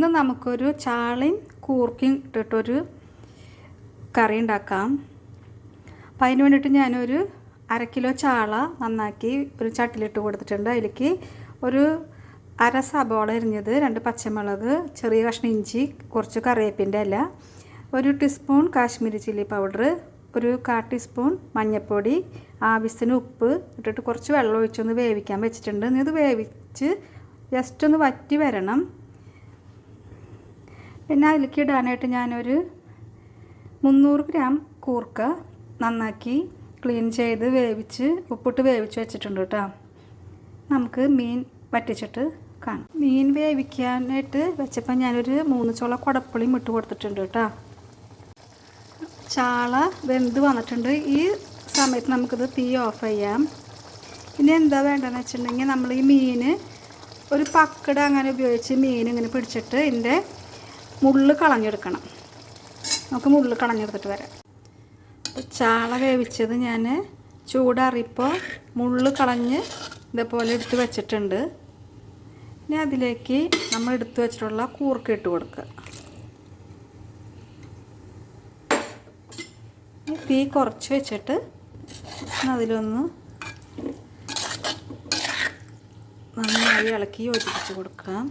ഇന്ന് നമുക്കൊരു ചാളയും കൂർക്കയും ഇട്ടിട്ടൊരു കറി ഉണ്ടാക്കാം. അപ്പം അതിന് വേണ്ടിയിട്ട് ഞാനൊരു അര കിലോ ചാള നന്നാക്കി ഒരു ചട്ടിലിട്ട് കൊടുത്തിട്ടുണ്ട്. അതിലേക്ക് ഒരു അര സബോള എരിഞ്ഞത് രണ്ട് പച്ചമുളക് ചെറിയ കഷ്ണം ഇഞ്ചി കുറച്ച് കറിവേപ്പിന്റെ അല്ല ഒരു ടീസ്പൂൺ കാശ്മീരി ചില്ലി പൗഡർ ഒരു കാ ടീസ്പൂൺ മഞ്ഞൾപ്പൊടി ആവശ്യത്തിന് ഉപ്പ് ഇട്ടിട്ട് കുറച്ച് വെള്ളം ഒഴിച്ചൊന്ന് വേവിക്കാൻ വെച്ചിട്ടുണ്ട്. ഇത് വേവിച്ച് ജസ്റ്റ് ഒന്ന് വറ്റി വരണം. പിന്നെ അതിലേക്ക് ഇടാനായിട്ട് ഞാനൊരു മുന്നൂറ് ഗ്രാം കൂർക്ക നന്നാക്കി ക്ലീൻ ചെയ്ത് വേവിച്ച് ഉപ്പിട്ട് വേവിച്ച് വെച്ചിട്ടുണ്ട് കേട്ടോ. നമുക്ക് മീൻ വറ്റിച്ചിട്ട് കാണാം. മീൻ വേവിക്കാനായിട്ട് വെച്ചപ്പോൾ ഞാനൊരു മൂന്ന് ചോള കുടപ്പുളിയും ഇട്ട് കൊടുത്തിട്ടുണ്ട് കേട്ടോ. ചാള വെന്ത് വന്നിട്ടുണ്ട്. ഈ സമയത്ത് നമുക്കിത് തീ ഓഫ് ചെയ്യാം. ഇനി എന്താ വേണ്ടതെന്ന് വെച്ചിട്ടുണ്ടെങ്കിൽ നമ്മൾ ഈ മീൻ ഒരു പക്കട അങ്ങനെ ഉപയോഗിച്ച് മീൻ ഇങ്ങനെ പിടിച്ചിട്ട് ഇതിന്റെ മുള്ള് കളഞ്ഞെടുക്കണം. നമുക്ക് മുള്ള് കളഞ്ഞെടുത്തിട്ട് വരാം. ചാള വേവിച്ചത് ഞാൻ ചൂടാറിയപ്പോൾ മുള്ള് കളഞ്ഞ് ഇതേപോലെ എടുത്ത് വെച്ചിട്ടുണ്ട്. ഇനി അതിലേക്ക് നമ്മൾ എടുത്ത് വെച്ചിട്ടുള്ള കൂർക്ക ഇട്ട് കൊടുക്കുക. തീ കുറച്ച് വെച്ചിട്ട് അതിലൊന്ന് നന്നായി ഇളക്കി യോജിപ്പിച്ച് കൊടുക്കാം.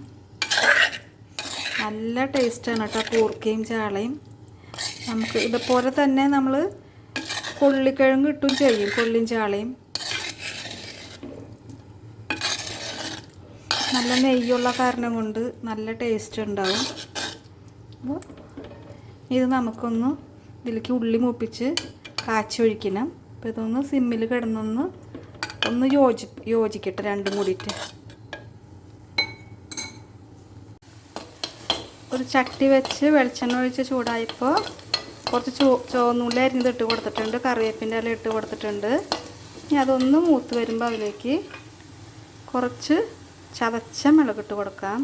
നല്ല ടേസ്റ്റാണ് കേട്ടോ കൂർക്കയും ചാളയും. നമുക്ക് ഇതുപോലെ തന്നെ നമ്മൾ കൊള്ളിക്കിഴങ്ങ് ഇട്ടും ചെയ്യും കൊള്ളിയും ചാളയും. നല്ല നെയ്യുള്ള കാരണം കൊണ്ട് നല്ല ടേസ്റ്റ് ഉണ്ടാവും. അപ്പോൾ ഇത് നമുക്കൊന്ന് ഇതിലേക്ക് ഉള്ളി മൂപ്പിച്ച് കാച്ചി ഒഴിക്കണം അപ്പോൾ ഇതൊന്ന് സിമ്മിൽ കിടന്നൊന്ന് ഒന്ന് യോജി യോജിക്കട്ടെ രണ്ടും കൂടിയിട്ട്. ഒരു ചട്ടി വെച്ച് വെളിച്ചെണ്ണ ഒഴിച്ച് ചൂടായപ്പോൾ കുറച്ച് ചോ ചോന്നുള്ളി അരിഞ്ഞത് ഇട്ട് കൊടുത്തിട്ടുണ്ട്. കറിവേപ്പിന്റെ ഇല ഇട്ട് കൊടുത്തിട്ടുണ്ട്. ഇനി അതൊന്ന് മൂത്ത് വരുമ്പോൾ അതിലേക്ക് കുറച്ച് ചതച്ച മുളകിട്ട് കൊടുക്കാം.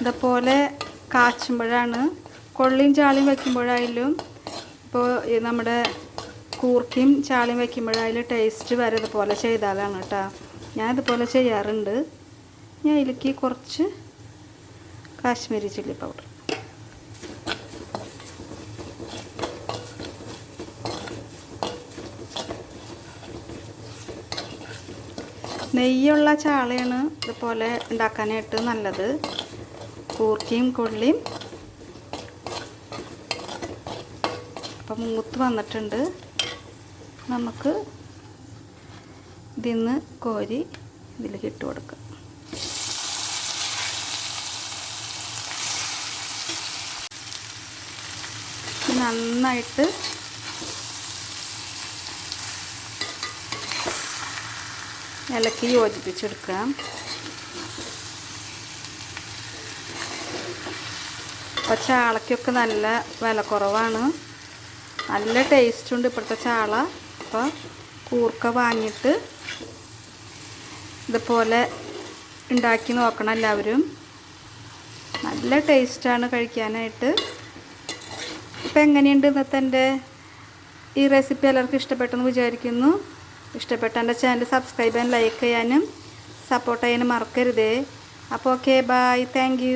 ഇതുപോലെ കാച്ചുമ്പോഴാണ് കൊള്ളിയും ചാളിയും വയ്ക്കുമ്പോഴായാലും ഇപ്പോൾ നമ്മുടെ കൂർക്കയും ചാളിയും വയ്ക്കുമ്പോഴതിൽ ടേസ്റ്റ് വരെ ഇതുപോലെ ചെയ്താലാണ് കേട്ടോ. ഞാൻ ഇതുപോലെ ചെയ്യാറുണ്ട്. ഞാൻ ഇതിലേക്ക് കുറച്ച് കാശ്മീരി ചില്ലി പൗഡർ നെയ്യുള്ള ചാളയാണ് ഇതുപോലെ ഉണ്ടാക്കാനായിട്ട് നല്ലത്. കൂർക്കയും കൊള്ളിയും. അപ്പം മൂത്ത് വന്നിട്ടുണ്ട്. നമുക്ക് ഇതിന്ന് കോരി ഇതിലേക്ക് ഇട്ട് കൊടുക്കാം. നന്നായിട്ട് ഇലക്കി യോജിപ്പിച്ചെടുക്കാം. അപ്പോൾ ചാളയ്ക്കൊക്കെ നല്ല വില കുറവാണ്. നല്ല ടേസ്റ്റ് ഉണ്ട് ഇപ്പോഴത്തെ ചാള. അപ്പോൾ കൂർക്ക വാങ്ങിയിട്ട് ഇതുപോലെ ഉണ്ടാക്കി നോക്കണം എല്ലാവരും. നല്ല ടേസ്റ്റാണ് കഴിക്കാനായിട്ട്. ഇപ്പം എങ്ങനെയുണ്ട് ഇന്നത്തെ എന്റെ ഈ റെസിപ്പി എല്ലാവർക്കും ഇഷ്ടപ്പെട്ടെന്ന് വിചാരിക്കുന്നു. ഇഷ്ടപ്പെട്ട എന്റെ ചാനൽ സബ്സ്ക്രൈബ് ചെയ്യാൻ ലൈക്ക് ചെയ്യാനും സപ്പോർട്ട് ചെയ്യാനും മറക്കരുതേ. അപ്പോൾ ഓക്കെ ബായ് താങ്ക്